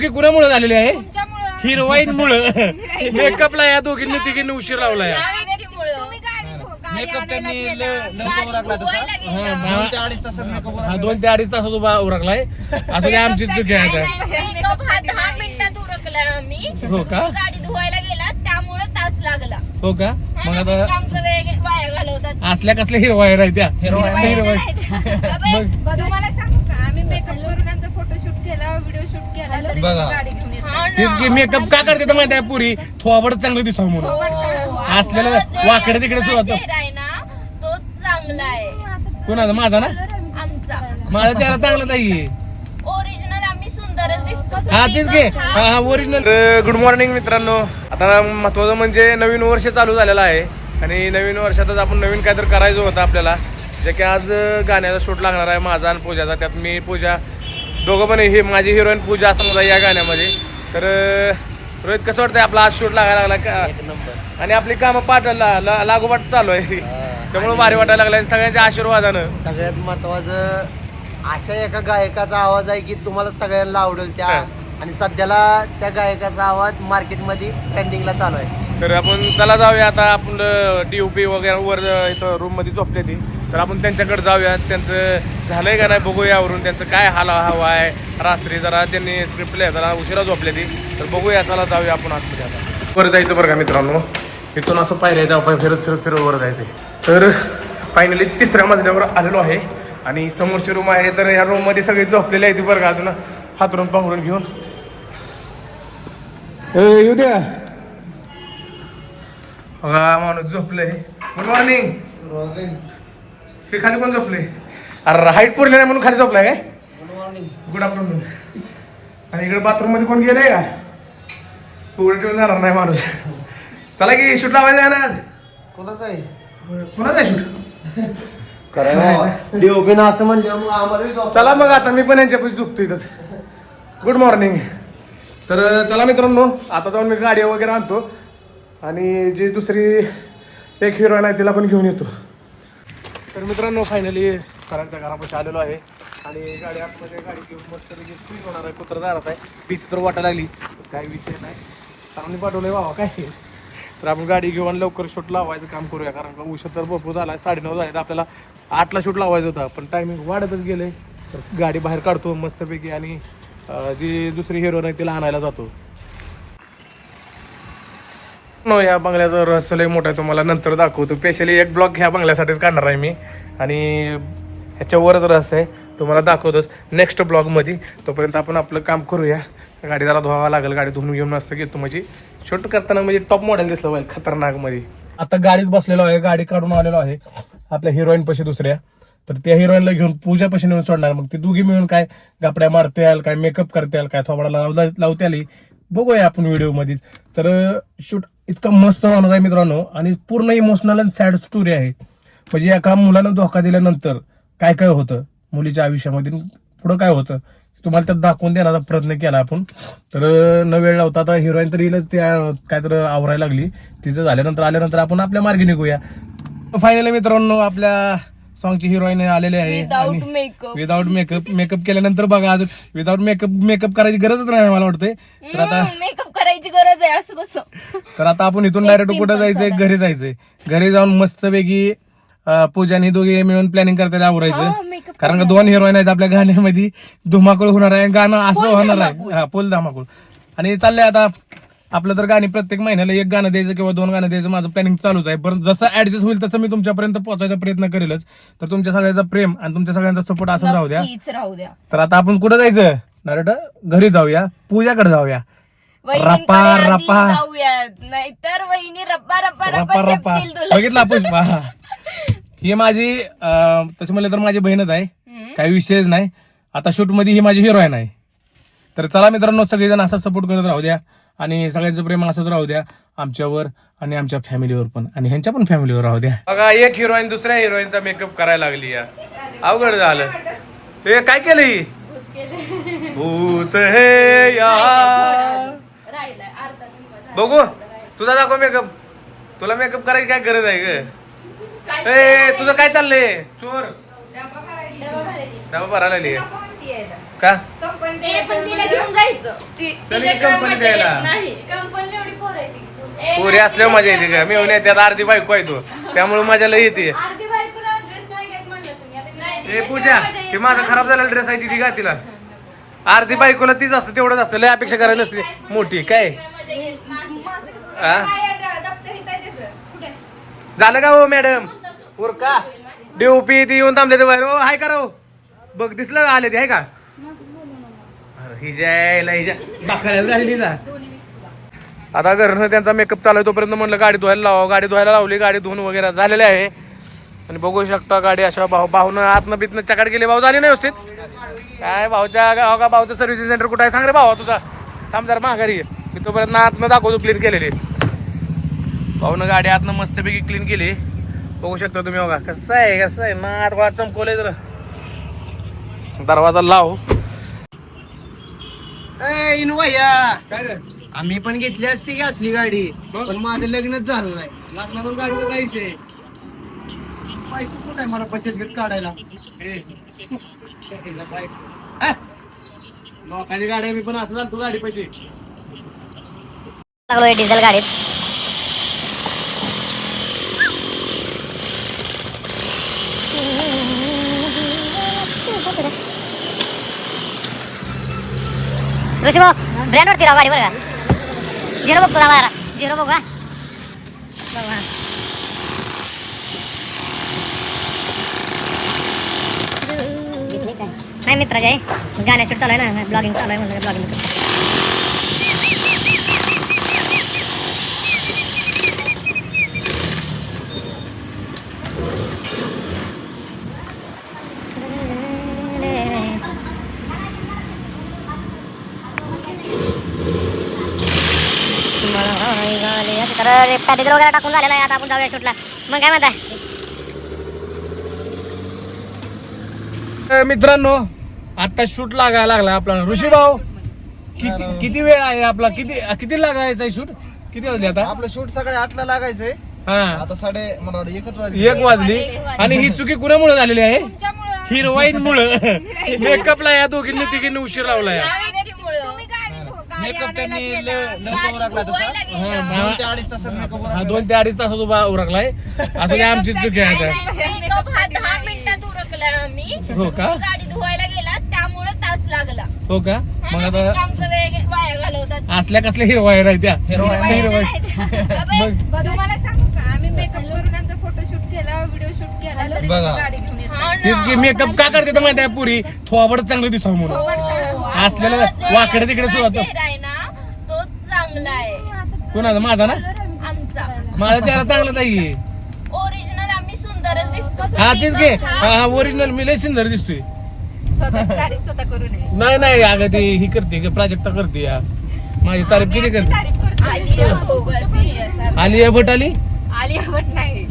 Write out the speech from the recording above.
की कुणामुळे झालेली आहे? हिरोईन मुळे मेकअपला या दोघींनी तिघींनी उशीर लावलाय या. व्यक्तीमुळं. तुम्ही गाडी धु- गाडी मेकअप त्यांनी. हा, दोन ते अडीच तासात मेकअप हा दोन ते अडीच तासात उभा उरकलाय. असं काय आमची चुकी आहे हा दहा मिनिटात उरकला आम्ही. हो का? तो गाडी धुवायला गेला त्यामुळे तास लागला. हो का? मग आता आमचा वेळ गे- वाया घालवतात. असल्या कसल्या हिरवायर आहे त्या हिरवाई हिरवाई. अबे, मग- तुम्हाला सांगू का आम्ही मेकअप करून आमचा फोटोशूट केला व्हिडिओ शूट केला तरी बघा. गाडी घेऊन येतो तेच की मेकअप का करते तर माहिती आहे पुरी? थोबड चांगलं दिसावं म्हणून. हो, असलेलं आपला जो वाकडं तिकडे. चेहरा आहे ना तो चांगला आहे. कोणाचा? माझा ना? आमचा. माझा चेहरा चांगलाच आहे. ओरिजिनल आम्ही सुंदरच दिसतो. हा तेच घे हा हा ओरिजिनल गुड मॉर्निंग मित्रांनो. आता महत्वाचं म्हणजे नवीन वर्ष चालू झालेलं आहे. आणि नवीन वर्षातच आपण नवीन काहीतरी करायचं होतं आपल्याला. जे की आज अं, गाण्याचा शूट लागणार आहे माझा आणि पूजाचा. त्यात मी पूजा दोघं पण हे माझी हिरोईन पूजा असं मला या गाण्यामध्ये. तर रोहित कसं वाटतंय आपला आज शूट लागायला लागला का? आणि आपली कामं पाठ लागोपाठ चालू आहे. त्यामुळे भारी वाटायला लागलं आणि सगळ्यांच्या आशीर्वादानं. सगळ्यात महत्वाचं अशा एका गायकाचा आवाज आहे की तुम्हाला सगळ्यांना आवडेल त्या. आणि सध्याला त्या गायकाचा आवाज मार्केटमध्ये ट्रेंडिंगला चालू आहे. तर आपण चला जाऊया आता आपण डीओपी वगैरे वर इथं रूममध्ये झोपले ती. तर आपण त्यांच्याकडे जाऊया त्यांचं झालंय का नाही बघूया यावरून त्यांचं काय हाल हवा आहे. रात्री जरा त्यांनी स्क्रिप्ट लिहा जरा उशिरा झोपले ती. तर बघूया चला जाऊया आपण आतमध्ये आता. वर जायचं बरं का मित्रांनो? इथून असं पायऱ्या आहेत आपण फिरत फिरत फिरत वर जायचंय. तर फायनली तिसऱ्या मजल्यावर आलेलो आहे. आणि समोरची रूम आहे तर या रूममध्ये सगळे झोपलेले आहेत बरं का अजून. हातरून पांघरून घेऊन. ए, येऊ द्या. बघा माणूस झोपलंय. गुड मॉर्निंग ते खाली कोण झोपले? अरे हाईट पुरले नाही म्हणून खाली झोपलाय काय? गुड आफ्टरनून आणि इकडे बाथरूममध्ये कोण गेलंय का? पुढे ठेवून जाणार नाही माणूस. चला की शूट लावायचं आहे ना आज. कोणाचं आहे? कोणाचं आहे शूट करायला असं म्हणलं आम्हाला चला मग आता मी पण यांच्यापाशी झोपतो इथंच. गुड मॉर्निंग तर चला मित्रांनो आता जाऊन मी गाडी वगैरे आणतो. आणि जी दुसरी एक हिरोईन आहे तिला पण घेऊन येतो. तर मित्रांनो फायनली सरांच्या घरापाशी आलेलो आहे. आणि गाडी आतमध्ये गाडी घेऊन मस्त फ्री होणार आहे कुत्र दारात आहे. भीती तर वाटायला लागली. काही विषय नाही. सरांनी पाठवलंय वा काय? तर आपण गाडी घेऊन लवकर शूट लावायचं काम करूया. कारण का उशीर तर भरपूर झाला आहे साडेनऊ झाले तर आपल्याला आठला शूट लावायचं होता. पण टायमिंग वाढतच गेले तर गाडी बाहेर काढतो मस्तपैकी आणि जी दुसरी हिरो आहे तिला आणायला जातो. नो या बंगल्याचं रहस्य लय मोठं आहे तुम्हाला नंतर दाखवतो. स्पेशली एक ब्लॉग ह्या बंगल्यासाठीच काढणार आहे मी. आणि ह्याच्यावरच रहस्य आहे तुम्हाला दाखवतोच. नेक्स्ट ब्लॉगमध्ये तोपर्यंत आपण आपलं काम करूया. गाडी जरा धुवावा लागेल गाडी धुवून घेऊन असतं घेतो म्हणजे. शूट करताना म्हणजे टॉप मॉडेल दिसलं पाहिजे खतरनाकमध्ये. आता गाडीत बसलेलो आहे गाडी काढून आलेलो आहे. आपल्या हिरोईन पशी दुसऱ्या. तर त्या हिरोईनला घेऊन पूजा पशी नेऊन सोडणार. मग ते दोघी मिळून काय गापड्या मारत्याल काय मेकअप करत्याल काय थोबाडा लावता आली बघूया आपण व्हिडिओमध्येच तर uh, शूट इतका मस्त होणार आहे मित्रांनो. आणि पूर्ण इमोशनल आणि सॅड स्टोरी आहे. म्हणजे एका मुलानं धोका दिल्यानंतर काय काय होतं? मुलीच्या आयुष्यामध्ये पुढं काय होतं? तुम्हाला त्यात दाखवून देण्याचा प्रयत्न केला आपण. तर न वेळ लावता आता हिरोईन तर येईलच. त्या काय तर आवरायला लागली. तिचं झाल्यानंतर आल्यानंतर आपण आपल्या मार्गे निघूया. फायनली मित्रांनो आपल्या सॉंगची हिरोईन आलेले आहे without makeup without makeup makeup केल्यानंतर बघा अजून विदाऊट मेकअप मेकअप करायची गरजच नाही मला वाटतंय. तर आता मेकअप करायची गरज आहे असं कसं? तर आता आपण इथून डायरेक्ट कुठं जायचंय? घरी जायचंय. घरी जाऊन मस्तपैकी पूजा आणि दोघे मिळून प्लॅनिंग करताना आवरायचं. कारण का दोन हिरोईन आहेत आपल्या गाण्यामध्ये. धुमाकूळ होणार आहे गाणं असं होणार आहे. हा पोल धमाकूळ. आणि चाललंय आता आपलं तर गाणी प्रत्येक महिन्याला एक गाणं द्यायचं किंवा दोन गाणं द्यायचं माझं प्लॅनिंग चालूच आहे. पण जसं ऍडजस्ट होईल तसं मी तुमच्यापर्यंत पोहोचायचा प्रयत्न करेलच. तर तुमच्या सगळ्यांचा प्रेम आणि तुमच्या सगळ्यांचा सपोर्ट असंच राहू द्या. नक्कीच राहू द्या. तर आता आपण कुठं जायचं? डायरेक्ट घरी जाऊया. पूजाकडे जाऊया. वहिनींकडे रपा, आधी रपा. जाऊयात. नाहीतर वहिनी रप्पा रप्पा रपा रप्पा रपा. चपतील तुला बघितला पुष्पा? हा. ही माझी अं, तसं म्हणलं तर माझी बहीणच आहे. हम्म. काही विषयच नाही. आता शूटमध्ये ही माझी हिरोईन आहे तर चला मित्रांनो सगळेजण असाच सपोर्ट करत राहू द्या. आणि सगळ्यांचं प्रेम असंच राहू द्या आमच्यावर आणि आमच्या फॅमिलीवर पण. आणि ह्यांच्या पण फॅमिलीवर राहू द्या. बघा एक हिरोईन दुसऱ्या हिरोईनचा मेकअप करायला लागली या. अवघड झालं. ते काय केलं ही? भूत हे या. बघू. तुझा दाखव मेकअप तुला मेकअप करायची काय गरज आहे ग? ए तुझं काय चाललंय? चोर. डबा भरायला का? ते पण तिला घेऊन जायचं. ती- त्याला तिच्याशिवाय company मजा येत द्यायला. नाही. कंपनीला एवढी पोरं आहे ती. ए, पोरी असल्यावर मजा येते का? मी येऊन त्यात अर्धी बायको आहे तू. त्यामुळे मजा लय येते. अर्धी बायकोला ड्रेस नाही घेत म्हणलं तुम्ही. आता नाही, ए पूजा ते माझा. खराब झालेला ड्रेस आहे ती का तिला. अर्धी बायकोला तीच असतं तेवढंच असतं. लय अपेक्षा करायला नसते. मोठी काय? मजा येत नाही. हा? कुठे? झालं का हो मॅडम? उर का डीओपी ती येऊन थांबले ते बाहेर. हो हाय करा हो बघ दिसलं का आले ते आहे का? बाकायला झाली ना. आता घरनं त्यांचा मेकअप चालू आहे तोपर्यंत म्हणलं गाडी धुवायला लावा. गाडी धुवायला लावली गाडी धुवून वगैरे झालेले आहे. आणि बघू शकता गाडी अशा भाऊ भाऊनं आतनं बितनं चकाट गेली भाऊ झाली नाही व्यवस्थित? काय भाऊच्या गाव का भाऊचं सर्व्हिसिंग सेंटर कुठं आहे? सांग रे भाऊ तुझा. थांब जरा माघारी. मी तोपर्यंत आतनं दाखवतो क्लीन केलेली. भाऊनं गाडी आतनं मस्तपैकी क्लीन केली. बघू शकता तुम्ही बघा कसं आहे कसं आहे? ना आत चमकवलंय जरा. दरवाजा लाव. इन भैया. काय रे? आम्ही पण घेतली असती की असली गाडी मग? पण माझं लग्नच झालं नाही. लागणार गाडीचा बायको कुठं आहे? मला बचत गट काढायला. लोकांची गाडी मी पण असं जातो गाडी पैसे डिझेल गाडीत. ऋषी भाऊ ब्रँड वरती राव गाडी बरं का झिरो बघतो जरा झिरो बघू हा बघू हा. घेतली काय? नाही मित्राचे आहे गाण्या शूट चालू आहे ना ब्लॉगिंग चालू आहे म्हणलं ब्लॉगिंग तर वगैरे टाकून झालेला आहे. आता आपण जाऊया शूटला. मग काय म्हणताय? ए, मित्रांनो आता शूट लागायला लागला आपला ऋषी भाऊ किती किती वेळ आहे आपला? किती किती लागायचा शूट? किती वाजले आता? आपलं शूट सकाळी आठला लागायचंय. हा. आता साडे मला एकच वाजले. एक वाजली. आणि ही चुकी कुणामुळे झालेली आहे? हिरोईन मुळे मेकअपला या दोघींनी तिघींनी उशीर लावला या मेकअप त्यांनी लवकर तसा. हा, दोन ते अडीच तासात मेकअप हा दोन ते अडीच तासात उभा उरकलाय. असं काय आमची चुकी आहे आता. मेकअप हा दहा मिनिटात उरकलाय आम्ही. हो का? गाडी धुवायला गेला त्यामुळे तास लागला. हो का? मग आणि आता आमचा वेळ वाया घालवतात. असल्या कसल्या हिरवायर आहे त्या. हिरवायर मग तुम्हाला सांगू का? आम्ही मेकअप करून आमचा फोटोशूट केला व्हिडिओ शूट केला तरी बघा. तुम्ही गाडी घेऊन येत हा ना. तेच की मेकअप का करते तर माहिती आहे पुरी? थोबड चांगलं दिसावं म्हणून. असलेलं वाकडे तिकडे माझा सुरुवात चेहरा आहे ना तो चांगला आहे कोणाचा? माझा ना? आमचा. माझा चेहरा चांगलाच आहे. ओरिजिनल आम्ही सुंदरच दिसतो. हा तेच घे हा. हा ओरिजिनल मी लय सुंदर दिसतोय. स्वतः तारीफ स्वतः करू नये नाही नाही अगं ते ही करते प्राजक्ता करते या. माझी तारीफ किती करते? तारीफ करतो आलिया आहे, असं. आलिया भट आली? आलिया भट नाही.